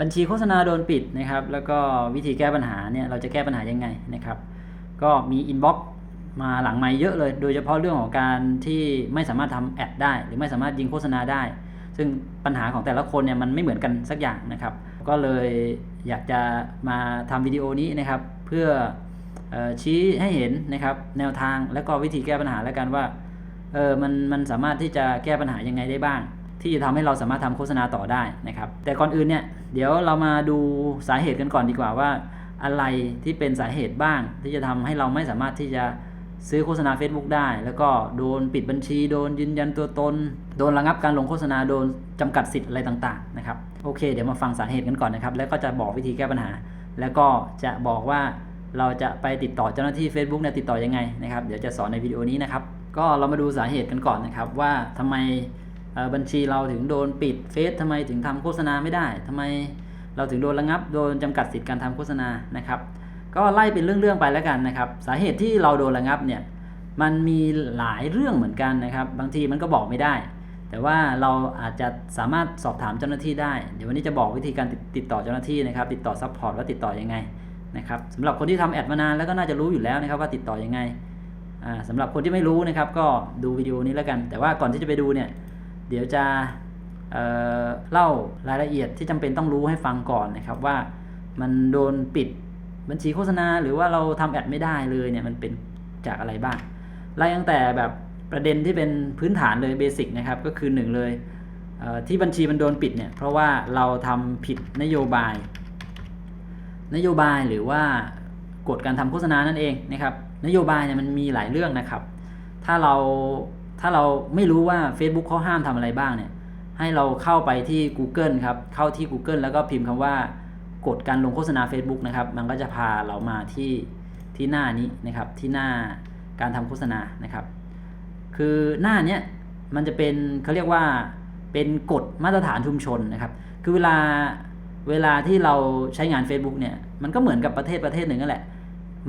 บัญชีโฆษณาโดนปิดนะครับแล้วก็วิธีแก้ปัญหาเนี่ยเราจะแก้ปัญหายังไงนะครับ ก็มีอินบ็อกซ์มาหลังไมค์เยอะเลย โดยเฉพาะเรื่องของการที่ไม่สามารถทำแอดได้ หรือไม่สามารถยิงโฆษณาได้ ซึ่งปัญหาของแต่ละคนเนี่ยมันไม่เหมือนกันสักอย่างนะครับ ก็เลยอยากจะมาทำวิดีโอนี้นะครับ เพื่อเออชี้ให้เห็นนะครับแนวทางและก็วิธีแก้ปัญหาแล้วกันว่าเออมันมันสามารถที่จะแก้ปัญหายังไงได้บ้าง ที่จะทำให้เราสามารถทำโฆษณาต่อได้นะครับ แต่ก่อนอื่นเนี่ยเดี๋ยวเรามาดูสาเหตุกันก่อนดีกว่าว่า อะไรที่เป็นสาเหตุบ้าง ที่จะทำให้เราไม่สามารถที่จะซื้อโฆษณา Facebook ได้ แล้วก็โดนปิดบัญชีโดนยืนยันตัวตน โดนระงับการลงโฆษณาโดนจำกัดสิทธิ์อะไรต่าง ๆ นะครับ โอเค เดี๋ยวมาฟังสาเหตุกันก่อนนะครับ แล้วก็จะบอกวิธีแก้ปัญหา แล้วก็จะบอกว่าเราจะไปติดต่อเจ้าหน้าที่ Facebook เนี่ยติดต่อยังไงนะครับ เดี๋ยวจะสอนในวิดีโอนี้นะครับ ก็เรามาดูสาเหตุกันก่อนนะครับว่าทำไม บัญชีเราถึงโดนปิดเฟซทำไมถึงทำโฆษณาไม่ได้ทำไมเราถึงโดนระงับ โดนจำกัดสิทธิ์การทำโฆษณานะครับ ก็ไล่เป็นเรื่องๆไปแล้วกันนะครับ สาเหตุที่เราโดนระงับเนี่ยมันมีหลายเรื่องเหมือนกันนะครับ บางทีมันก็บอกไม่ได้ แต่ว่าเราอาจจะสามารถสอบถามเจ้าหน้าที่ได้ เดี๋ยววันนี้จะบอกวิธีการติดต,ดต่อเจ้าหน้าที่นะครับ ติดต่อซัพพอร์ตว่าติดต่อยังไงนะครับสำหรับคนที่ทำแอดมานานแล้วก็น่าจะรู้อยู่แล้วนะครับว่าติดต่อยังไงอ่าสำหรับคนที่ไม่รู้นะครับ ก็ดูวิดีโอนี้แล้วกัน แต่ว่าก่อนที่จะไปดูเนี่ย เดี๋ยวจะเเล่ารายละเอียดที่จำเป็นต้องรู้ให้ฟังก่อนนะครับว่ามันโดนปิดบัญชีโฆษณา หรือว่าเราทำแอดไม่ได้เลยเนี่ยมันเป็นจากอะไรบ้างไล่ตั้งแต่แบบประเด็นที่เป็นพื้นฐานเลยเบสิกนะครับก็คือหนึ่งเลยเที่บัญชีมันโดนปิดเนี่ยเพราะว่าเราทำผิดนโยบาย นโยบายหรือว่ากฎการทำโฆษณานั่นเองนะครับนโยบายเนี่ยมันมีหลายเรื่องนะครับ ถ้าเรา ถ้าเราไม่รู้ว่า Facebook เขาห้ามทำอะไรบ้างเนี่ย ให้เราเข้าไปที่ Google ครับ เข้าที่ Google แล้วก็พิมพ์คำว่ากฎการลงโฆษณา Facebook นะครับ มันก็จะพาเรามาที่ที่หน้านี้นะครับ ที่หน้าการทำโฆษณานะครับ คือหน้าเนี้ยมันจะเป็นเขาเรียกว่าเป็นกฎมาตรฐานชุมชนนะครับ คือเวลาเวลาที่เราใช้งาน Facebook เนี่ย มันก็เหมือนกับประเทศประเทศหนึ่งนั่นแหละ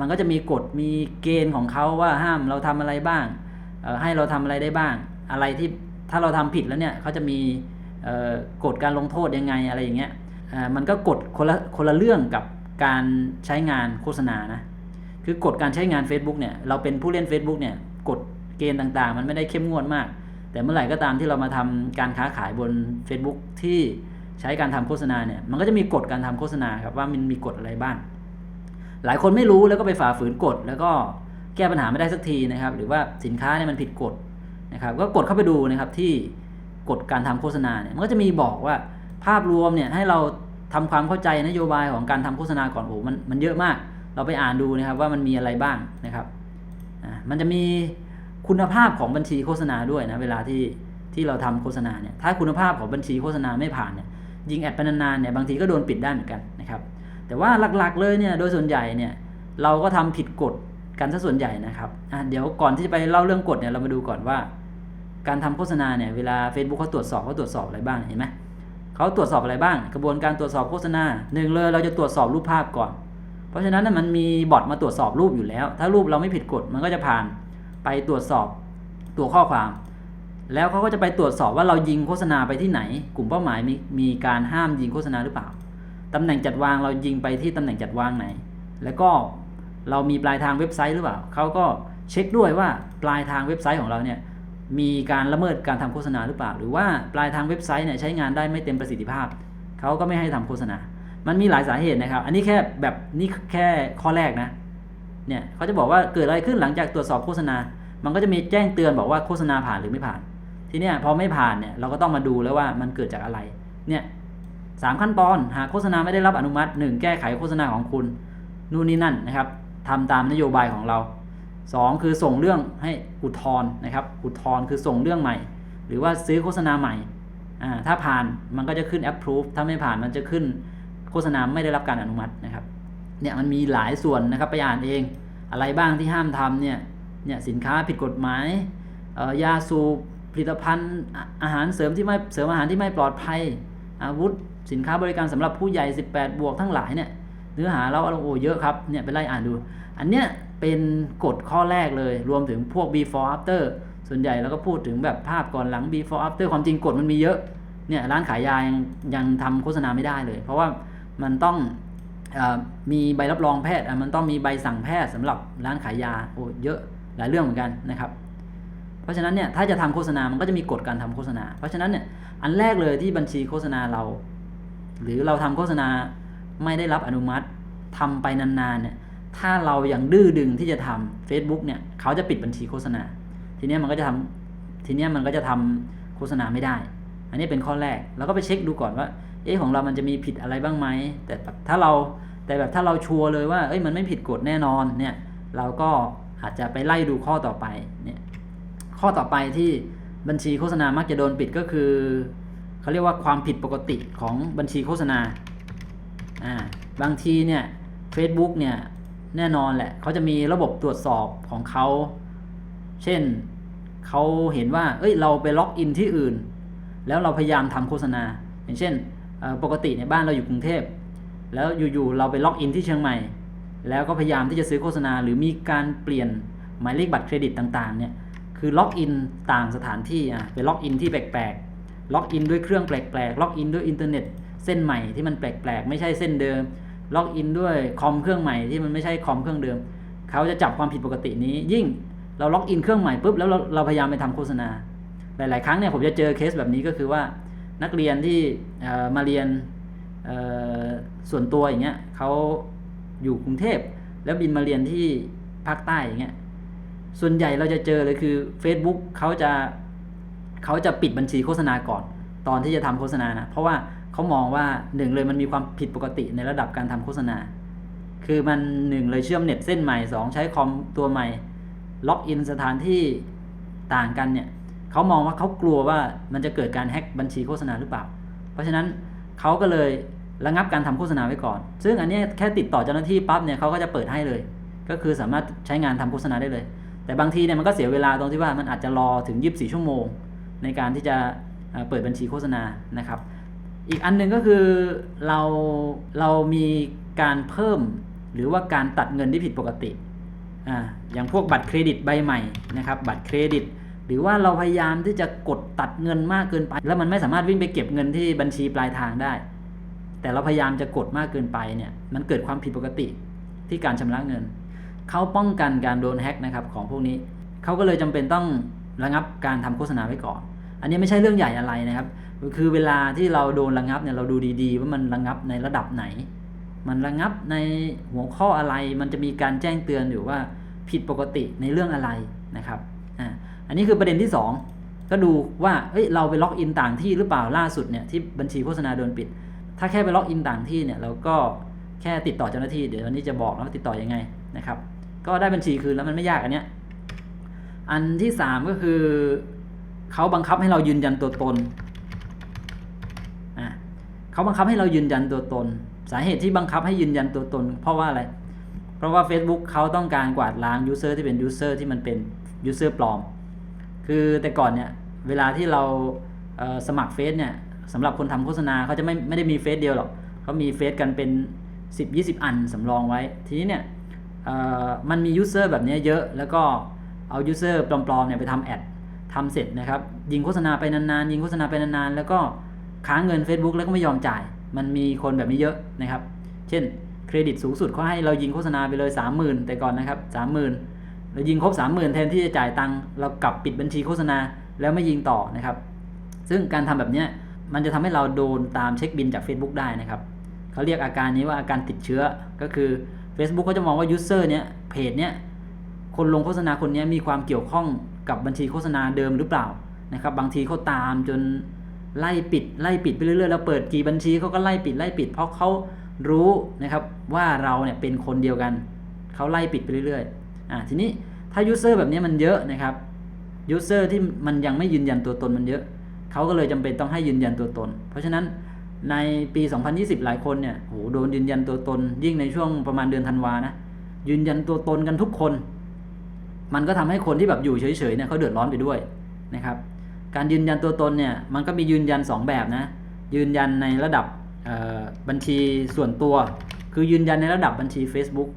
มันก็จะมีกฎมีเกณฑ์ของเขาว่าห้ามเราทำอะไรบ้าง ให้เราทำอะไรได้บ้าง อะไรที่ถ้าเราทำผิดแล้วเนี่ยเขาจะมีกฎการลงโทษยังไงอะไรอย่างเงี้ยมันก็กฎคนละคนละเรื่องกับการใช้งานโฆษณานะคือกฎการใช้งาน Facebook เนี่ยเราเป็นผู้เล่น Facebook เนี่ยกฎเกณฑ์ต่างๆ มันไม่ได้เข้มงวดมาก แต่เมื่อไหร่ก็ตามที่เรามาทำการค้าขายบน Facebook ที่ใช้การทำโฆษณาเนี่ยมันก็จะมีกฎการทำโฆษณาครับว่ามันมีกฎอะไรบ้าง หลายคนไม่รู้แล้วก็ไปฝ่าฝืนกฎแล้วก็ แก้ปัญหาไม่ได้สักทีนะครับ หรือว่าสินค้าเนี่ยมันผิดกฎนะครับ ก็กดเข้าไปดูนะครับที่กฎการทำโฆษณาเนี่ยมันก็จะมีบอกว่าภาพรวมเนี่ยให้เราทำความเข้าใจนโยบายของการทำโฆษณาก่อนโอ้มันมันเยอะมาก เราไปอ่านดูนะครับว่ามันมีอะไรบ้างนะครับอ่ามันจะมีคุณภาพของบัญชีโฆษณาด้วยนะเวลาที่ที่เราทำโฆษณาเนี่ยถ้าคุณภาพของบัญชีโฆษณาไม่ผ่านเนี่ยยิงแอดไปนานๆเนี่ยบางทีก็โดนปิดได้เหมือนกันนะครับแต่ว่าหลักๆเลยเนี่ยโดยส่วนใหญ่เนี่ยเราก็ทำผิดกฎ กันซะส่วนใหญ่นะครับอะเดี๋ยวก่อนที่จะไปเล่าเรื่องกฎเนี่ยเรามาดูก่อนว่า การทำโฆษณาเนี่ยเวลา Facebook เขาตรวจสอบเขาตรวจสอบอะไรบ้างเห็นไหมเขาตรวจสอบอะไรบ้าง กระบวนการตรวจสอบโฆษณาหนึ่งเลยเราจะตรวจสอบรูปภาพก่อน เพราะฉะนั้นน่ะมันมีบอทมาตรวจสอบรูปอยู่แล้ว ถ้ารูปเราไม่ผิดกฎมันก็จะผ่านไปตรวจสอบตัวข้อความ แล้วเขาก็จะไปตรวจสอบว่าเรายิงโฆษณาไปที่ไหน กลุ่มเป้าหมายมีมีการห้ามยิงโฆษณาหรือเปล่าตำแหน่งจัดวางเรายิงไปที่ตำแหน่งจัดวางไหน แล้วก็ เรามีปลายทางเว็บไซต์หรือเปล่าเขาก็เช็คด้วยว่าปลายทางเว็บไซต์ของเราเนี่ยมีการละเมิดการทำโฆษณาหรือเปล่า หรือว่าปลายทางเว็บไซต์เนี่ยใช้งานได้ไม่เต็มประสิทธิภาพเขาก็ไม่ให้ทำโฆษณา มันมีหลายสาเหตุนะครับ อันนี้แค่แบบนี่แค่ข้อแรกนะเนี่ยเขาจะบอกว่าเกิดอะไรขึ้นหลังจากตรวจสอบโฆษณา มันก็จะมีแจ้งเตือนบอกว่าโฆษณาผ่านหรือไม่ผ่าน ทีเนี้ยพอไม่ผ่านเนี่ยเราก็ต้องมาดูแล้วว่ามันเกิดจากอะไรเนี่ยสามขั้นตอนหากโฆษณาไม่ได้รับอนุมัติหนึ่งแก้ไขโฆษณาของคุณนู่นนี่นั่นนะครับ ทำตามนโยบายของเราสองคือส่งเรื่องให้อุทธรณ์นะครับ อุทธรณ์คือส่งเรื่องใหม่ หรือว่าซื้อโฆษณาใหม่ ถ้าผ่านมันก็จะขึ้น approve ถ้าไม่ผ่านมันจะขึ้นโฆษณาไม่ได้รับการอนุมัตินะครับ เนี่ยมันมีหลายส่วนนะครับไปอ่านเอง อะไรบ้างที่ห้ามทำเนี่ย เนี่ยสินค้าผิดกฎหมายยาสูบผลิตภัณฑ์อาหารเสริมที่ไม่เสริมอาหารที่ไม่ปลอดภัย อาวุธสินค้าบริการสำหรับผู้ใหญ่ 18 บวกทั้งหลายเนี่ย เนื้อหาเราอาโอเยอะครับเนี่ยไปไล่อ่านดู อันเนี้ยเป็นกฎข้อแรกเลยรวมถึงพวก before after ส่วนใหญ่เราก็พูดถึงแบบภาพก่อนหลัง before after ความจริงกฎมันมีเยอะเนี่ยร้านขายยายังยังทำโฆษณาไม่ได้เลย เพราะว่ามันต้องอมีใบรับรองแพทย์มันต้องมีใบสั่งแพทย์สำหรับร้านขายยาโอ้เยอะหลายเรื่องเหมือนกันนะครับ เพราะฉะนั้นเนี่ยถ้าจะทำโฆษณา มันก็จะมีกฎการทำโฆษณา เพราะฉะนั้นเนี่ยอันแรกเลยที่บัญชีโฆษณาเรา หรือเราทำโฆษณา ไม่ได้รับอนุมัติทำไปนานๆเนี่ยถ้าเรายังดื้อดึงที่จะทำ Facebook เนี่ยเขาจะปิดบัญชีโฆษณา ทีเนี้ยมันก็จะทำทีเนี้ยมันก็จะทำโฆษณาไม่ได้ อันนี้เป็นข้อแรกเราก็ไปเช็คดูก่อนว่าเอ๊ะของเรามันจะมีผิดอะไรบ้างไหมแต่แบบถ้าเราแต่แบบถ้าเราชัวร์เลยว่าเอ้ยมันไม่ผิดกฎแน่นอนเนี่ยเราก็อาจจะไปไล่ดูข้อต่อไปเนี่ยข้อต่อไปที่บัญชีโฆษณามักจะโดนปิดก็คือเขาเรียกว่าความผิดปกติของบัญชีโฆษณา อ่าบางทีเนี่ย Facebook เนี่ยแน่นอนแหละเขาจะมีระบบตรวจสอบของเขา เช่นเขาเห็นว่า เอ้ยเราไปล็อกอินที่อื่น แล้วเราพยายามทำโฆษณา อย่างเช่นปกติในบ้านเราอยู่กรุงเทพ แล้วอยู่ๆเราไปล็อกอินที่เชียงใหม่ แล้วก็พยายามที่จะซื้อโฆษณา หรือมีการเปลี่ยนหมายเลขบัตรเครดิตต่างๆเนี่ยคือล็อกอินต่างสถานที่อะไปล็อกอินที่แปลกๆล็อกอินด้วยเครื่องแปลกๆล็อกอินด้วยอินเทอร์เน็ต เส้นใหม่ที่มันแปลกๆ ไม่ใช่เส้นเดิม ล็อกอินด้วยคอมเครื่องใหม่ที่มันไม่ใช่คอมเครื่องเดิม เขาจะจับความผิดปกตินี้ ยิ่งเราล็อกอินเครื่องใหม่ปุ๊บแล้วเราเราพยายามไปทำโฆษณา หลาย ๆ ครั้งเนี่ยผมจะเจอเคสแบบนี้ก็คือว่านักเรียนที่มาเรียนส่วนตัวอย่างเงี้ยเขาอยู่กรุงเทพแล้วบินมาเรียนที่ภาคใต้อย่างเงี้ยส่วนใหญ่เราจะเจอเลยคือ Facebook เขาจะเขาจะปิดบัญชีโฆษณาก่อน ตอนที่จะทำโฆษณานะเพราะว่า เขามองว่าหนึ่งเลยมันมีความผิดปกติในระดับการทำโฆษณา คือมันหนึ่งเลยเชื่อมเน็ตเส้นใหม่สองใช้คอมตัวใหม่ ล็อกอินสถานที่ต่างกันเนี่ยเขามองว่าเขากลัวว่ามันจะเกิดการแฮ็กบัญชีโฆษณาหรือเปล่า เพราะฉะนั้นเขาก็เลยระงับการทำโฆษณาไว้ก่อน ซึ่งอันนี้แค่ติดต่อเจ้าหน้าที่ปั๊บเนี่ยเขาก็จะเปิดให้เลย ก็คือสามารถใช้งานทำโฆษณาได้เลย แต่บางทีเนี่ยมันก็เสียเวลาตรงที่ว่ามันอาจจะรอถึง 24 ชั่วโมง ในการที่จะเปิดบัญชีโฆษณานะครับ อีกอันหนึ่งก็คือเราเรามีการเพิ่มหรือว่าการตัดเงินที่ผิดปกติอ่าอย่างพวกบัตรเครดิตใบใหม่นะครับ บัตรเครดิต หรือว่าเราพยายามที่จะกดตัดเงินมากเกินไป แล้วมันไม่สามารถวิ่งไปเก็บเงินที่บัญชีปลายทางได้ แต่เราพยายามจะกดมากเกินไปเนี่ยมันเกิดความผิดปกติที่การชำระเงินเขาป้องกันการโดนแฮ็กนะครับของพวกนี้เขาก็เลยจำเป็นต้องระงับการทำโฆษณาไว้ก่อน อันนี้ไม่ใช่เรื่องใหญ่อะไรนะครับ คือเวลาที่เราโดนระงับเนี่ยเราดูดีๆ ว่ามันระงับในระดับไหน มันระงับในหัวข้ออะไร มันจะมีการแจ้งเตือนอยู่ว่าผิดปกติในเรื่องอะไรนะครับอ่าอันนี้คือประเด็นที่ 2 ก็ดูว่าเฮ้ยเราไปล็อกอินต่างที่หรือเปล่าล่าสุดเนี่ยที่บัญชีโฆษณาโดนปิด ถ้าแค่ไปล็อกอินต่างที่เนี่ยเราก็แค่ติดต่อเจ้าหน้าที่เดี๋ยววันนี้จะบอกแล้วว่าติดต่อยังไงนะครับ ก็ได้บัญชีคืนแล้วมันไม่ยากอันเนี้ยอันที่สามก็คือ เขาบังคับให้เรายืนยันตัวตนเขาบังคับให้เรายืนยันตัวตน สาเหตุที่บังคับให้ยืนยันตัวตน เพราะว่าอะไร เพราะว่า Facebook เขาต้องการกวาดล้างยูเซอร์ที่เป็นยูเซอร์ที่มันเป็นยูเซอร์ปลอม คือแต่ก่อนเนี่ยเวลาที่เราเสมัครเฟซเนี่ยสำหรับคนทำโฆษณาเขาจะไม่ไม่ได้มีเฟซเดียวหรอกเขามีเฟซกันเป็น 10 20 อันสำรองไว้ ทีนี้เนี่ยมันมียูเซอร์แบบนี้เยอะ แล้วก็เอายูเซอร์ปลอมๆเนี่ยไปทำแอด ทำเสร็จนะครับ ยิงโฆษณาไปนานๆ ยิงโฆษณาไปนานๆ แล้วก็ค้างเงิน Facebook แล้วก็ไม่ยอมจ่าย มันมีคนแบบนี้เยอะนะครับ เช่น เครดิตสูงสุดเขาให้เรายิงโฆษณาไปเลย 30,000 แต่ก่อนนะครับ 30,000 เรายิงครบ 30,000 แทนที่จะจ่ายตังค์เรากลับปิดบัญชีโฆษณาแล้วไม่ยิงต่อนะครับ ซึ่งการทำแบบนี้มันจะทำให้เราโดนตามเช็คบินจาก Facebook ได้นะครับเขาเรียกอาการนี้ว่าอาการติดเชื้อก็คือ Facebook เขาจะมองว่ายูเซอร์เนี้ยเพจเนี้ยคนลงโฆษณาคนเนี้ยมีความเกี่ยวข้อง กับบัญชีโฆษณาเดิมหรือเปล่านะครับ บางทีเขาตามจนไล่ปิดไล่ปิดไปเรื่อยๆแล้วเปิดกี่บัญชีเขาก็ไล่ปิดไล่ปิด เพราะเขารู้นะครับว่าเราเนี่ยเป็นคนเดียวกันเขาไล่ปิดไปเรื่อยๆอ่าทีนี้ถ้ายูเซอร์แบบนี้มันเยอะนะครับยูเซอร์ที่มันยังไม่ยืนยันตัวตนมันเยอะเขาก็เลยจำเป็นต้องให้ยืนยันตัวตน เพราะฉะนั้นในปี 2020 หลายคนเนี่ยโหโดนยืนยันตัวตน ยิ่งในช่วงประมาณเดือนธันวานะยืนยันตัวตนกันทุกคน มันก็ทำให้คนที่แบบอยู่เฉยๆเนี่ยเขาเดือดร้อนไปด้วยนะครับ การยืนยันตัวตนเนี่ยมันก็มียืนยัน 2 แบบนะยืนยันในระดับบัญชีส่วนตัว คือยืนยันในระดับบัญชี Facebook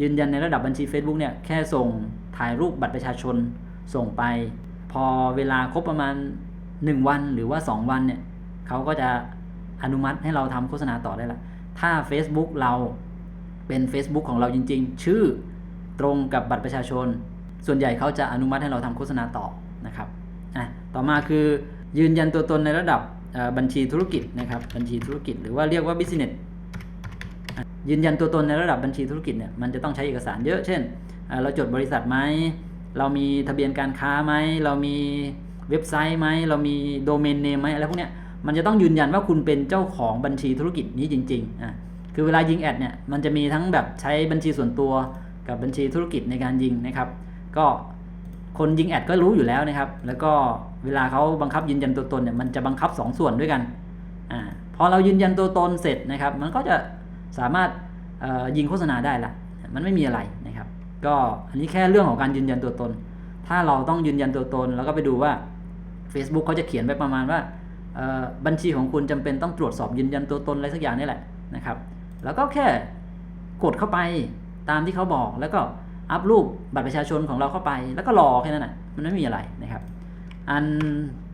ยืนยันในระดับบัญชี Facebook เนี่ยแค่ส่งถ่ายรูปบัตรประชาชนส่งไป พอเวลาครบประมาณ 1 วันหรือว่า 2 วันเนี่ยเขาก็จะอนุมัติให้เราทำโฆษณาต่อได้ละถ้า Facebook เราเป็น Facebook ของเราจริง ๆ ชื่อ ตรงกับบัตรประชาชน ส่วนใหญ่เขาจะอนุมัติให้เราทำโฆษณาต่อนะครับอะต่อมาคือยืนยันตัวตนในระดับบัญชีธุรกิจนะครับบัญชีธุรกิจ หรือว่าเรียกว่า business ยืนยันตัวตนในระดับบัญชีธุรกิจเนี่ยมันจะต้องใช้เอกสารเยอะเช่น เราจดบริษัทไหมเรามีทะเบียนการค้าไหมเรามีเว็บไซต์ไหมเรามีโดเมนเนมไหมอะไรพวกเนี้ยมันจะต้องยืนยันว่าคุณเป็นเจ้าของบัญชีธุรกิจนี้จริงๆอะคือเวลายิงแอดเนี่ยมันจะมีทั้งแบบใช้บัญชีส่วนตัว กับบัญชีธุรกิจในการยิงนะครับ ก็คนยิงแอดก็รู้อยู่แล้วนะครับ แล้วก็เวลาเขาบังคับยืนยันตัวตนเนี่ยมันจะบังคับ 2ส่วนด้วยกันอ่าพอเรายืนยันตัวตนเสร็จนะครับ มันก็จะสามารถเอ่อยิงโฆษณาได้ละมันไม่มีอะไรนะครับ ก็อันนี้แค่เรื่องของการยืนยันตัวตน ถ้าเราต้องยืนยันตัวตน แล้วก็ไปดูว่า Facebook เขาจะเขียนไปประมาณว่าเอ่อบัญชีของคุณจำเป็นต้องตรวจสอบยืนยันตัวตนอะไรสักอย่างนี่แหละนะครับ แล้วก็แค่กดเข้าไป ตามที่เขาบอกแล้วก็อัพรูปบัตรประชาชนของเราเข้าไป แล้วก็รอแค่นั้นแหะมันไม่มีอะไรนะครับ อัน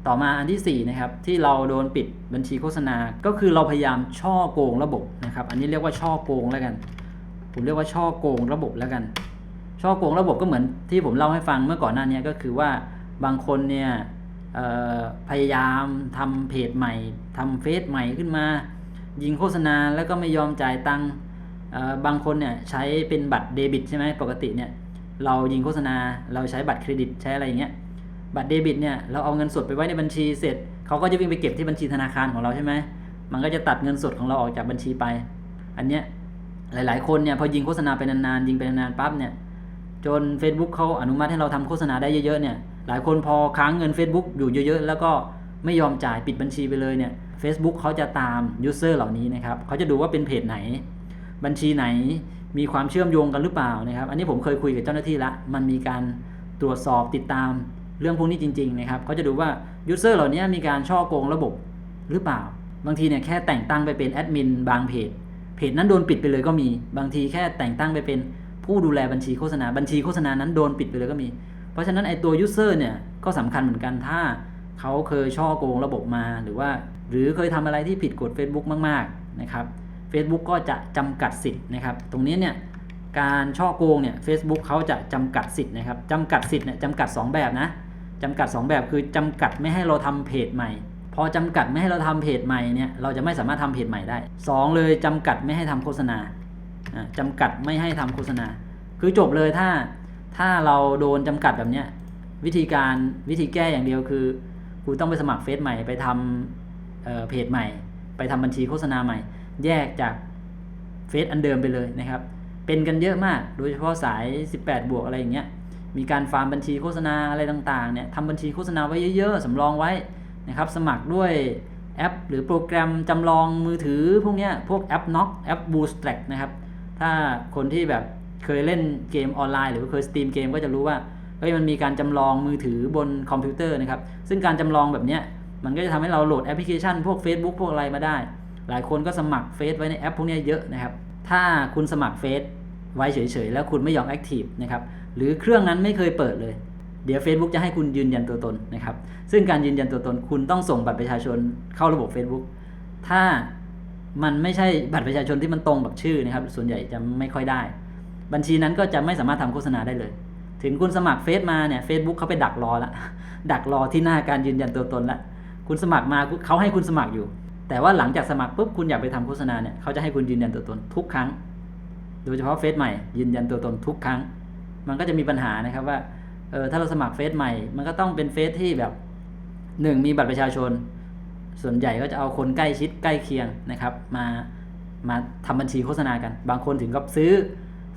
ต่อมาอันที่4นะครับที่เราโดนปิดบัญชีโฆษณา ก็คือเราพยายามช่อโกงระบบนะครับ อันนี้เรียกว่าช่อโกงแล้วกัน ผมเรียกว่าช่อโกงระบบแล้วกัน ช่อโกงระบบก็เหมือนที่ผมเล่าให้ฟังเมื่อก่อนหน้านี้ก็คือว่าบางคนเนี่ยพยายามทำเพจใหม่ทำเฟซใหม่ขึ้นมา ยิงโฆษณาแล้วก็ไม่ยอมจ่ายตังค์ บางคนเนี่ยใช้เป็นบัตรเดบิตใช่ไหมปกติเนี่ยเรายิงโฆษณาเราใช้บัตรเครดิตใช้อะไรอย่างเงี้ยบัตรเดบิตเนี่ยเราเอาเงินสดไปไว้ในบัญชีเสร็จเขาก็จะวิ่งไปเก็บที่บัญชีธนาคารของเราใช่ไหมมันก็จะตัดเงินสดของเราออกจากบัญชีไป อันเนี้ยหลาย ๆ คนเนี่ยพอยิงโฆษณาไปนานๆยิงไปนานๆปั๊บเนี่ยจน Facebook เขาอนุมัติให้เราทำโฆษณาได้เยอะๆเนี่ยหลายคนพอค้างเงิน Facebook อยู่เยอะๆ แล้วก็ไม่ยอมจ่ายปิดบัญชีไปเลยเนี่ย Facebook เขาจะตามยูเซอร์เหล่านี้นะครับเขาจะดูว่าเป็นเพจไหน บัญชีไหนมีความเชื่อมโยงกันหรือเปล่านะครับ อันนี้ผมเคยคุยกับเจ้าหน้าที่ละมันมีการตรวจสอบติดตามเรื่องพวกนี้จริงๆนะครับเขาจะดูว่ายูเซอร์เหล่านี้มีการช่อโกงระบบหรือเปล่า บางทีเนี่ยแค่แต่งตั้งไปเป็นแอดมินบางเพจ เพจนั้นโดนปิดไปเลยก็มี บางทีแค่แต่งตั้งไปเป็นผู้ดูแลบัญชีโฆษณา บัญชีโฆษณานั้นโดนปิดไปเลยก็มี เพราะฉะนั้นไอตัวยูเซอร์เนี่ยก็สำคัญเหมือนกันถ้าเขาเคยช่อโกงระบบมาหรือว่า หรือเคยทำอะไรที่ผิดกฎ Facebook มาก ๆนะครับ Facebook ก็จะจำกัดสิทธิ์นะครับ ตรงนี้เนี่ยการช่อโกงเนี่ย Facebook เขาจะจำกัดสิทธิ์นะครับจำกัดสิทธิ์เนี่ยจำกัด 2 แบบนะจำกัด 2 แบบคือจำกัดไม่ให้เราทำเพจใหม่ พอจำกัดไม่ให้เราทำเพจใหม่เนี่ยเราจะไม่สามารถทำเพจใหม่ได้ 2 เลยจำกัดไม่ให้ทำโฆษณาอ่าจำกัดไม่ให้ทำโฆษณา คือจบเลยถ้าถ้าเราโดนจำกัดแบบเนี้ยวิธีการวิธีแก้อย่างเดียวคือคุณต้องไปสมัครเฟซใหม่ไปทำเเพจใหม่ ไปทำบัญชีโฆษณาใหม่ แยกจากเฟซอันเดิมไปเลยนะครับ เป็นกันเยอะมาก โดยเฉพาะสาย 18 บวกอะไรอย่างเงี้ย มีการฟาร์มบัญชีโฆษณาอะไรต่างๆ เนี่ยทำบัญชีโฆษณาไว้เยอะๆ สำรองไว้นะครับ สมัครด้วยแอป หรือโปรแกรมจำลองมือถือพวกเนี้ย พวกแอป Knock แอป Bootstrap นะครับ ถ้าคนที่แบบเคยเล่นเกมออนไลน์ หรือเคยสตรีมเกมก็จะรู้ว่า เฮ้ย มันมีการจำลองมือถือบนคอมพิวเตอร์นะครับ ซึ่งการจำลองแบบเนี้ย มันก็จะทำให้เราโหลดแอปพลิเคชัน พวก Facebook พวกอะไรมาได้ หลายคนก็สมัครเฟซไว้ในแอปพวกนี้เยอะนะครับ ถ้าคุณสมัครเฟซไว้เฉยๆ แล้วคุณไม่ยอมแอคทีฟนะครับหรือเครื่องนั้นไม่เคยเปิดเลย เดี๋ยว Facebook จะให้คุณยืนยันตัวตนนะครับ ซึ่งการยืนยันตัวตนคุณต้องส่งบัตรประชาชนเข้าระบบ Facebook ถ้ามันไม่ใช่บัตรประชาชนที่มันตรงกับชื่อนะครับ ส่วนใหญ่จะไม่ค่อยได้ บัญชีนั้นก็จะไม่สามารถทำโฆษณาได้เลย ถึงคุณสมัครเฟซมาเนี่ย Facebook เขาไปดักรอละดักรอที่หน้าการยืนยันตัวตนละคุณสมัครมาเขาให้คุณสมัครอยู่ แต่ว่าหลังจากสมัครปุ๊บคุณอยากไปทำโฆษณาเนี่ยเขาจะให้คุณยืนยันตัวตนทุกครั้ง โดยเฉพาะเฟซใหม่ยืนยันตัวตนทุกครั้ง มันก็จะมีปัญหานะครับว่าเออถ้าเราสมัครเฟซใหม่ มันก็ต้องเป็นเฟซที่แบบหนึ่งมีบัตรประชาชน ส่วนใหญ่ก็จะเอาคนใกล้ชิดใกล้เคียงนะครับ มามาทำบัญชีโฆษณากัน บางคนถึงกับซื้อ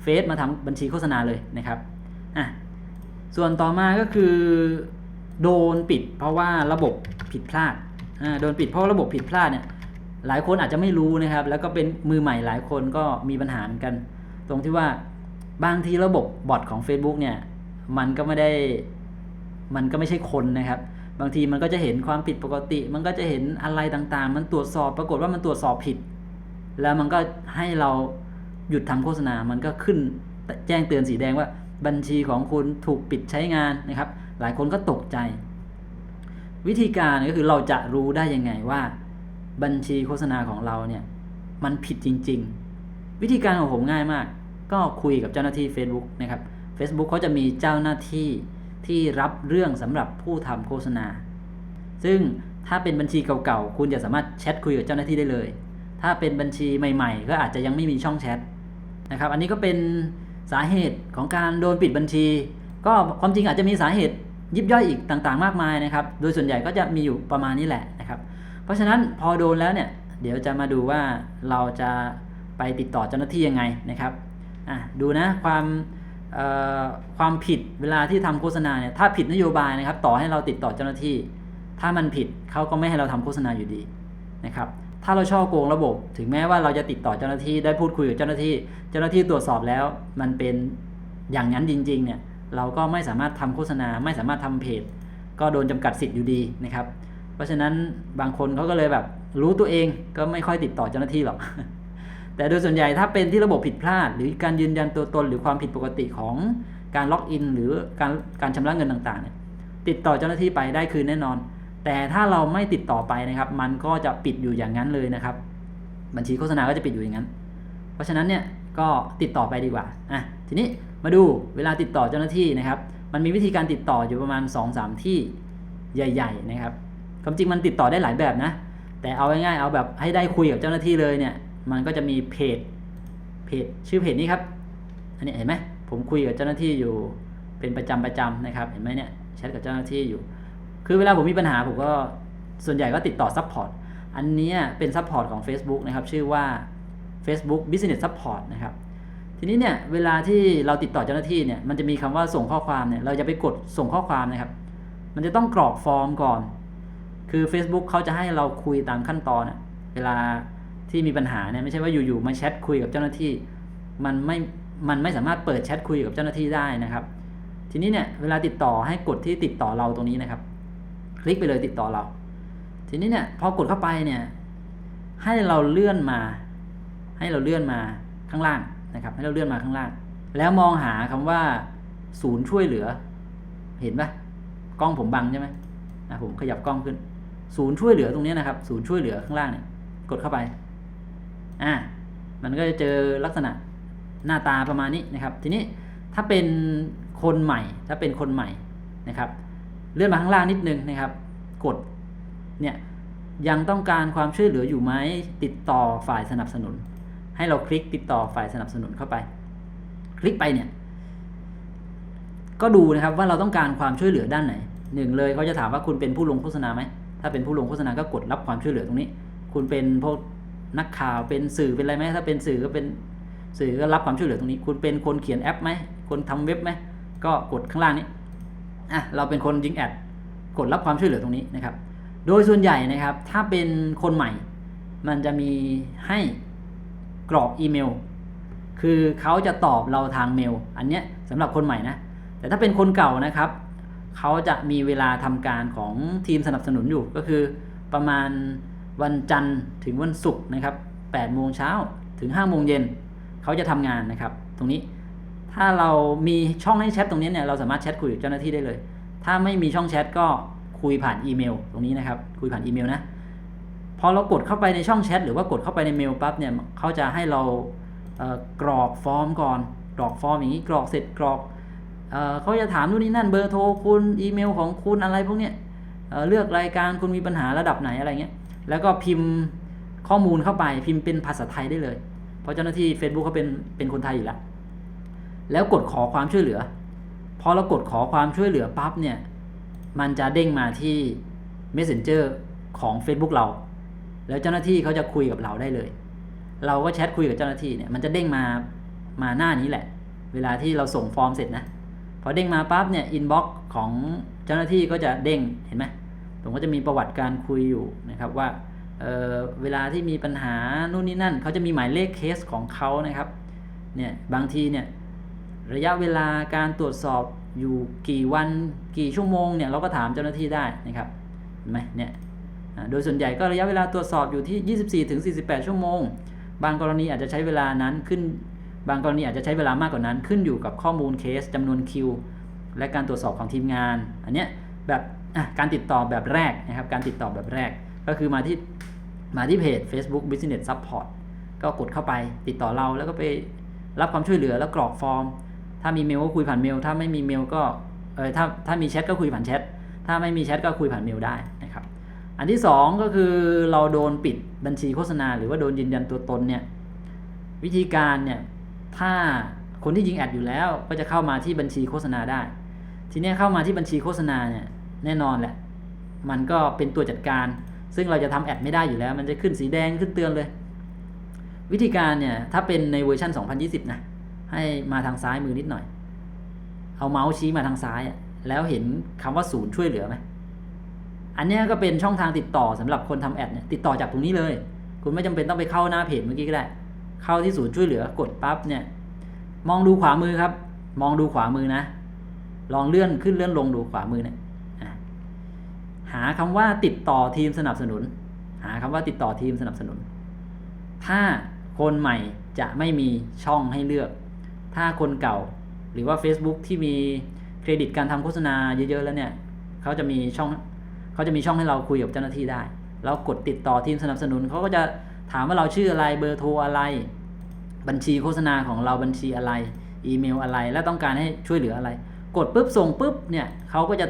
เฟซมาทำบัญชีโฆษณาเลยนะครับอะส่วนต่อมาก็คือ โดนปิดเพราะว่าระบบผิดพลาด โดนปิดเพราะระบบผิดพลาดเนี่ยหลายคนอาจจะไม่รู้นะครับ แล้วก็เป็นมือใหม่หลายคนก็มีปัญหาเหมือนกัน ตรงที่ว่าบางทีระบบบอทของ Facebook เนี่ยมันก็ไม่ได้มันก็ไม่ใช่คนนะครับ บางทีมันก็จะเห็นความผิดปกติ มันก็จะเห็นอะไรต่างๆ มันตรวจสอบปรากฏว่ามันตรวจสอบผิด แล้วมันก็ให้เราหยุดทำโฆษณา มันก็ขึ้นแจ้งเตือนสีแดงว่าบัญชีของคุณถูกปิดใช้งานนะครับ หลายคนก็ตกใจ วิธีการก็คือเราจะรู้ได้ยังไงว่า บัญชีโฆษณาของเราเนี่ยมันผิดจริง ๆ วิธีการของผมง่ายมาก ก็คุยกับเจ้าหน้าที่ Facebook นะครับ Facebook เขาจะมีเจ้าหน้าที่ที่รับเรื่องสำหรับผู้ทำโฆษณา ซึ่งถ้าเป็นบัญชีเก่าๆ คุณจะสามารถแชทคุยกับเจ้าหน้าที่ได้เลย ถ้าเป็นบัญชีใหม่ ๆ ก็อาจจะยังไม่มีช่องแชทนะครับ อันนี้ก็เป็นสาเหตุของการโดนปิดบัญชี ก็ความจริงอาจจะมีสาเหตุ ยิบย่อยอีกต่างๆ มากมายนะครับ โดยส่วนใหญ่ก็จะมีอยู่ประมาณนี้แหละนะครับ เพราะฉะนั้นพอโดนแล้วเนี่ยเดี๋ยวจะมาดูว่าเราจะไปติดต่อเจ้าหน้าที่ยังไงนะครับอะดูนะความความผิดเวลาที่ทำโฆษณาเนี่ยถ้าผิดนโยบายนะครับ ต่อให้เราติดต่อเจ้าหน้าที่ ถ้ามันผิดเขาก็ไม่ให้เราทำโฆษณาอยู่ดีนะครับถ้าเราช่อโกงระบบ ถึงแม้ว่าเราจะติดต่อเจ้าหน้าที่ได้พูดคุยกับเจ้าหน้าที่ เจ้าหน้าที่ตรวจสอบแล้ว มันเป็นอย่างนั้นจริงๆเนี่ย เราก็ไม่สามารถทำโฆษณา ไม่สามารถทำเพจ ก็โดนจำกัดสิทธิ์อยู่ดีนะครับ เพราะฉะนั้นบางคนเขาก็เลยแบบรู้ตัวเองก็ไม่ค่อยติดต่อเจ้าหน้าที่หรอก แต่โดยส่วนใหญ่ถ้าเป็นที่ระบบผิดพลาด หรือการยืนยันตัวตนหรือความผิดปกติของการล็อกอินหรือการการชำระเงินต่างๆเนี่ยติดต่อเจ้าหน้าที่ไปได้คืนแน่นอน แต่ถ้าเราไม่ติดต่อไปนะครับ มันก็จะปิดอยู่อย่างนั้นเลยนะครับ บัญชีโฆษณาก็จะปิดอยู่อย่างนั้น เพราะฉะนั้นเนี่ยก็ติดต่อไปดีกว่าอะทีนี้ มาดูเวลาติดต่อเจ้าหน้าที่นะครับ มันมีวิธีการติดต่ออยู่ประมาณ 2-3 ที่ใหญ่ ๆ นะครับความจริงมันติดต่อได้หลายแบบนะ แต่เอาง่ายๆเอาแบบให้ได้คุยกับเจ้าหน้าที่เลยเนี่ย มันก็จะมีเพจ เพจชื่อเพจนี้ครับ อันนี้เห็นไหมผมคุยกับเจ้าหน้าที่อยู่เป็นประจำประจำนะครับ เห็นไหมเนี่ยแชทกับเจ้าหน้าที่อยู่ คือเวลาผมมีปัญหาผมก็ส่วนใหญ่ก็ติดต่อซัพพอร์ต อันนี้เป็นซัพพอร์ตของ Facebook นะครับ ชื่อว่า Facebook Business Support นะครับ ทีนี้เนี่ยเวลาที่เราติดต่อเจ้าหน้าที่เนี่ยมันจะมีคำว่าส่งข้อความเนี่ยเราจะไปกดส่งข้อความนะครับ มันจะต้องกรอกฟอร์มก่อน คือ Facebook เขาจะให้เราคุยตามขั้นตอนนะเวลาที่มีปัญหาเนี่ยไม่ใช่ว่าอยู่ๆมาแชทคุยกับเจ้าหน้าที่ มันไม่มันไม่สามารถเปิดแชทคุยกับเจ้าหน้าที่ได้นะครับ ทีนี้เนี่ยเวลาติดต่อให้กดที่ติดต่อเราตรงนี้นะครับ คลิกไปเลยติดต่อเรา ทีนี้เนี่ยพอกดเข้าไปเนี่ยให้เราเลื่อนมา ให้เราเลื่อนมาข้างล่าง นะครับให้เราเลื่อนมาข้างล่าง แล้วมองหาคำว่า ศูนย์ช่วยเหลือ เห็นปะกล้องผมบังใช่ไหมนะผมขยับกล้องขึ้น ศูนย์ช่วยเหลือตรงนี้นะครับ ศูนย์ช่วยเหลือข้างล่างเนี่ยกดเข้าไปอ่ามันก็จะเจอลักษณะหน้าตาประมาณนี้นะครับ ทีนี้ถ้าเป็นคนใหม่ ถ้าเป็นคนใหม่นะครับ เลื่อนมาข้างล่างนิดนึงนะครับ กดเนี่ยยังต้องการความช่วยเหลืออยู่ไหมติดต่อฝ่ายสนับสนุน ให้เราคลิกติดต่อฝ่ายสนับสนุนเข้าไป คลิกไปเนี่ย ก็ดูนะครับว่าเราต้องการความช่วยเหลือด้านไหนหนึ่งเลยเขาจะถามว่าคุณเป็นผู้ลงโฆษณาไหมถ้าเป็นผู้ลงโฆษณาก็กดรับความช่วยเหลือตรงนี้ คุณเป็นพวกนักข่าวเป็นสื่อเป็นอะไรไหมถ้าเป็นสื่อก็เป็นสื่อก็รับความช่วยเหลือตรงนี้ คุณเป็นคนเขียนแอปไหมคนทำเว็บไหมก็กดข้างล่างนี้อะเราเป็นคนยิงแอดกดรับความช่วยเหลือตรงนี้นะครับ โดยส่วนใหญ่นะครับ ถ้าเป็นคนใหม่ มันจะมีให้ กรอกอีเมล คือเขาจะตอบเราทางเมล อันเนี้ยสำหรับคนใหม่นะ แต่ถ้าเป็นคนเก่านะครับ เขาจะมีเวลาทำการของทีมสนับสนุนอยู่ ก็คือประมาณวันจันทร์ถึงวันศุกร์นะครับ8โมงเช้าถึง5โมงเย็น เขาจะทำงานนะครับ ตรงนี้ ถ้าเรามีช่องให้แชทตรงนี้เนี่ย เราสามารถแชทคุยกับเจ้าหน้าที่ได้เลย ถ้าไม่มีช่องแชทก็คุยผ่านอีเมล ตรงนี้นะครับ คุยผ่านอีเมลนะ อเรากดเข้าไปในช่องแชทหรือว่ากดเข้าไปในเมลปั๊บเนี่ยเขาจะให้เรากรอกฟอร์มก่อนกรอกฟอร์มอย่างนี้กรอกเสร็จกรอกเอเขาจะถามนู่นนี่นั่นเบอร์โทรคุณอีเมลของคุณอะไรพวกเนี้ยเเลือกรายการคุณมีปัญหาระดับไหนอะไรเงี้ยแล้วก็พิมพ์ข้อมูลเข้าไปพิมพ์เป็นภาษาไทยได้เลย เพราะเจ้าหน้าที่ Facebook เขาเป็นเป็นคนไทยอยู่แล้วแล้วกดขอความช่วยเหลือพอเรากดขอความช่วยเหลือปั๊บเนี่ยมันจะเด้งมาที่ Messenger ของ Facebook เรา แล้วเจ้าหน้าที่เขาจะคุยกับเราได้เลย เราก็แชทคุยกับเจ้าหน้าที่เนี่ยมันจะเด้งมามาหน้านี้แหละ เวลาที่เราส่งฟอร์มเสร็จนะพอเด้งมาปั๊บเนี่ยอินบ็อกซ์ของเจ้าหน้าที่ก็จะเด้งเห็นไหมผมก็จะมีประวัติการคุยอยู่นะครับว่าเเวลาที่มีปัญหานู่นนี่นั่นเขาจะมีหมายเลขเคสของเขานะครับเนี่ยบางทีเนี่ยระยะเวลาการตรวจสอบอยู่กี่วันกี่ชั่วโมงเนี่ยเราก็ถามเจ้าหน้าที่ได้นะครับเห็นไหมเนี่ย โดยส่วนใหญ่ก็ระยะเวลาตรวจสอบอยู่ที่ 24-48 ชั่วโมง บางกรณีอาจจะใช้เวลานั้นขึ้น บางกรณีอาจจะใช้เวลามากกว่านั้น ขึ้นอยู่กับข้อมูลเคสจำนวนคิว และการตรวจสอบของทีมงาน อันเนี้ยแบบการติดต่อแบบแรกนะครับ การติดต่อแบบแรก ก็คือมาที่มาที่เพจ Facebook Business Support ก็กดเข้าไปติดต่อเราแล้วก็ไปรับความช่วยเหลือแล้วกรอกฟอร์ม ถ้ามีเมลก็คุยผ่านเมล ถ้าไม่มีเมลก็เออถ้าถ้ามีแชทก็คุยผ่านแชท ถ้าไม่มีแชทก็คุยผ่านเมลได้ อันที่สองก็คือเราโดนปิดบัญชีโฆษณา หรือว่าโดนยืนยันตัวตนเนี่ยวิธีการเนี่ยถ้าคนที่ยิงแอดอยู่แล้วก็จะเข้ามาที่บัญชีโฆษณาได้ ทีนี้เข้ามาที่บัญชีโฆษณาเนี่ยแน่นอนแหละมันก็เป็นตัวจัดการ ซึ่งเราจะทำแอดไม่ได้อยู่แล้ว มันจะขึ้นสีแดงขึ้นเตือนเลย วิธีการเนี่ยถ้าเป็นในเวอร์ชัน2020 นะ ให้มาทางซ้ายมือนิดหน่อย เอาเมาส์ชี้มาทางซ้าย แล้วเห็นคำว่าศูนย์ช่วยเหลือไหม อันนี้ก็เป็นช่องทางติดต่อสำหรับคนทำแอดเนี่ยติดต่อจากตรงนี้เลย คุณไม่จำเป็นต้องไปเข้าหน้าเพจเมื่อกี้ก็ได้ เข้าที่ศูนย์ช่วยเหลือกดปั๊บเนี่ยมองดูขวามือครับ มองดูขวามือนะ ลองเลื่อนขึ้นเลื่อนลงดูขวามือเนี่ยหาคำว่าติดต่อทีมสนับสนุน หาคำว่าติดต่อทีมสนับสนุน ถ้าคนใหม่จะไม่มีช่องให้เลือก ถ้าคนเก่าหรือว่า Facebook ที่มีเครดิตการทำโฆษณาเยอะๆแล้วเนี่ยเขาจะมีช่อง เขาจะมีช่องให้เราคุยกับเจ้าหน้าที่ได้ เรากดติดต่อทีมสนับสนุนเขาก็จะถามว่าเราชื่ออะไรเบอร์โทรอะไร บัญชีโฆษณาของเราบัญชีอะไร อีเมลอะไร และต้องการให้ช่วยเหลืออะไร กดปุ๊บส่งปุ๊บเนี่ยเขาก็จะ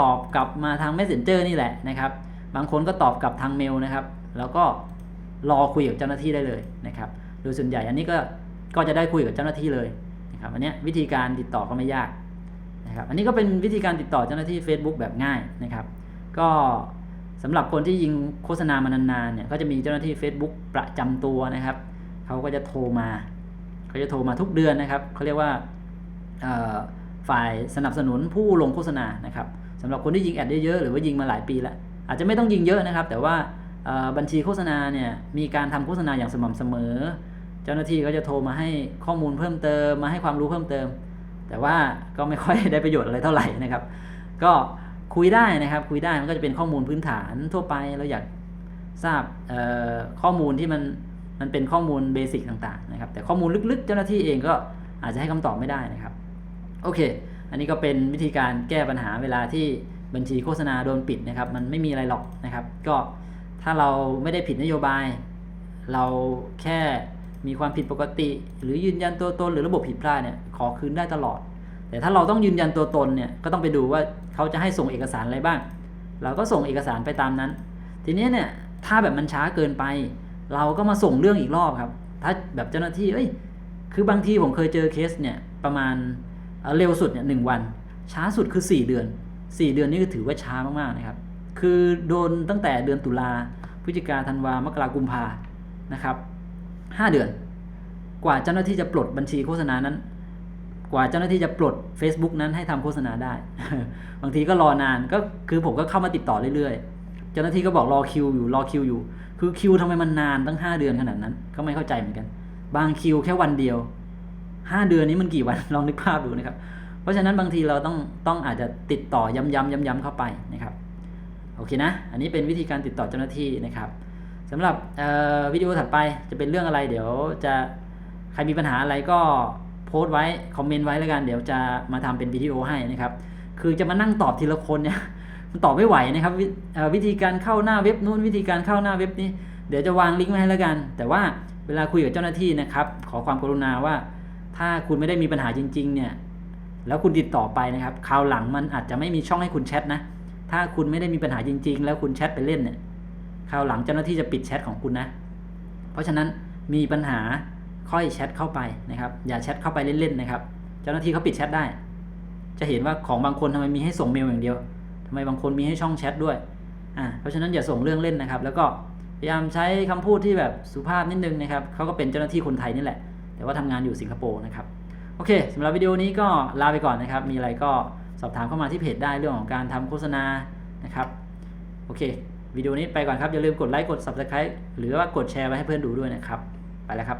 ตอบกลับมาทาง Messenger นี่แหละนะครับ บางคนก็ตอบกลับทางเมลนะครับ แล้วก็รอคุยกับเจ้าหน้าที่ได้เลยนะครับ โดยส่วนใหญ่อันนี้ก็ก็จะได้คุยกับเจ้าหน้าที่เลยนะครับ อันนี้วิธีการติดต่อก็ไม่ยากนะครับ อันนี้ก็เป็นวิธีการติดต่อเจ้าหน้าที่ Facebook แบบง่ายนะครับ ก็สำหรับคนที่ยิงโฆษณามานานๆเนี่ยก็จะมีเจ้าหน้าที่ Facebook ประจำตัวนะครับ เขาก็จะโทรมาเขาจะโทรมาทุกเดือนนะครับเขาเรียกว่าฝ่ายสนับสนุนผู้ลงโฆษณานะครับสำหรับคนที่ยิงแอดเยอะๆหรือว่ายิงมาหลายปีแล้ว อาจจะไม่ต้องยิงเยอะนะครับ แต่ว่าบัญชีโฆษณาเนี่ยมีการทำโฆษณาอย่างสม่ำเสมอ เจ้าหน้าที่ก็จะโทรมาให้ข้อมูลเพิ่มเติมมาให้ความรู้เพิ่มเติม แต่ว่าก็ไม่ค่อยได้ประโยชน์อะไรเท่าไหร่นะครับ ก็ คุยได้นะครับ คุยได้มันก็จะเป็นข้อมูลพื้นฐานทั่วไปเราอยากทราบข้อมูลที่มันมันเป็นข้อมูลเบสิกต่างๆนะครับ แต่ข้อมูลลึกๆ เจ้าหน้าที่เองก็อาจจะให้คำตอบไม่ได้นะครับ โอเค อันนี้ก็เป็นวิธีการแก้ปัญหาเวลาที่บัญชีโฆษณาโดนปิดนะครับ มันไม่มีอะไรหรอกนะครับ ก็ถ้าเราไม่ได้ผิดนโยบาย เราแค่มีความผิดปกติ หรือยืนยันตัวตนหรือระบบผิดพลาดเนี่ยขอคืนได้ตลอด แต่ถ้าเราต้องยืนยันตัวตนเนี่ยก็ต้องไปดูว่า เขาจะให้ส่งเอกสารอะไรบ้าง เราก็ส่งเอกสารไปตามนั้น ทีนี้เนี่ยถ้าแบบมันช้าเกินไป เราก็มาส่งเรื่องอีกรอบครับ ถ้าแบบเจ้าหน้าที่เอ้ยคือบางทีผมเคยเจอเคสเนี่ยประมาณเอ่อเร็วสุดเนี่ยหนึ่งวัน ช้าสุดคือ 4 เดือน 4 เดือนนี่ก็ถือว่าช้ามากๆนะครับ คือโดนตั้งแต่เดือนตุลาพฤศจิกาธันวามกรากุมภานะครับ 5 เดือน กว่าเจ้าหน้าที่จะปลดบัญชีโฆษณานั้น กว่าเจ้าหน้าที่จะปลด Facebook นั้นให้ทำโฆษณาได้ บางทีก็รอนานก็คือผมก็เข้ามาติดต่อเรื่อยๆ เจ้าหน้าที่ก็บอกรอคิวอยู่รอคิวอยู่ คือคิวทำไมมันนานตั้ง 5 เดือนขนาดนั้น ก็ไม่เข้าใจเหมือนกัน บางคิวแค่วันเดียว 5 เดือนนี้มันกี่วันลองนึกภาพดูนะครับ เพราะฉะนั้นบางทีเราต้องต้องอาจจะติดต่อย้ำๆย้ำๆเข้าไปนะครับโอเคนะ อันนี้เป็นวิธีการติดต่อเจ้าหน้าที่นะครับสำหรับวิดีโอถัดไปจะเป็นเรื่องอะไร เดี๋ยวจะใครมีปัญหาอะไรก็ พสต์ไว้คอมเมนต์ไว้แล้วกันเดี๋ยวจะมาทำเป็นวิดีโอให้นะครับ คือจะมานั่งตอบทีละคนเนี่ยมันตอบไม่ไหวนะครับวิเอ่อวิธีการเข้าหน้าเว็บนู้นวิธีการเข้าหน้าเว็บนี้ เดี๋ยวจะวางลิงก์ไว้ให้แล้วกัน แต่ว่าเวลาคุยกับเจ้าหน้าที่นะครับ ขอความกรุณาว่า ถ้าคุณไม่ได้มีปัญหาจริง ๆ เนี่ยแล้วคุณติดต่อไปนะครับคราวหลังมันอาจจะไม่มีช่องให้คุณแชทนะถ้าคุณไม่ได้มีปัญหาจริง ๆ แล้วคุณแชทไปเล่นเนี่ยคราวหลังเจ้าหน้าที่จะปิดแชทของคุณนะ เพราะฉะนั้นมีปัญหา ค่อยแชทเข้าไปนะครับ อย่าแชทเข้าไปเล่นๆนะครับ เจ้าหน้าที่เขาปิดแชทได้ จะเห็นว่าของบางคนทำไมมีให้ส่งเมลอย่างเดียวทำไมบางคนมีให้ช่องแชทด้วยอ่าเพราะฉะนั้นอย่าส่งเรื่องเล่นนะครับ แล้วก็พยายามใช้คำพูดที่แบบสุภาพนิดนึงนะครับเขาก็เป็นเจ้าหน้าที่คนไทยนี่แหละ แต่ว่าทำงานอยู่สิงคโปร์นะครับโอเคสำหรับวิดีโอนี้ก็ลาไปก่อนนะครับ มีอะไรก็สอบถามเข้ามาที่เพจได้เรื่องของการทำโฆษณานะครับโอเควิดีโอนี้ไปก่อนครับ อย่าลืมกดไลค์กด Subscribe หรือว่ากดแชร์ไว้ให้เพื่อนดูด้วยนะครับ ไปแล้วครับ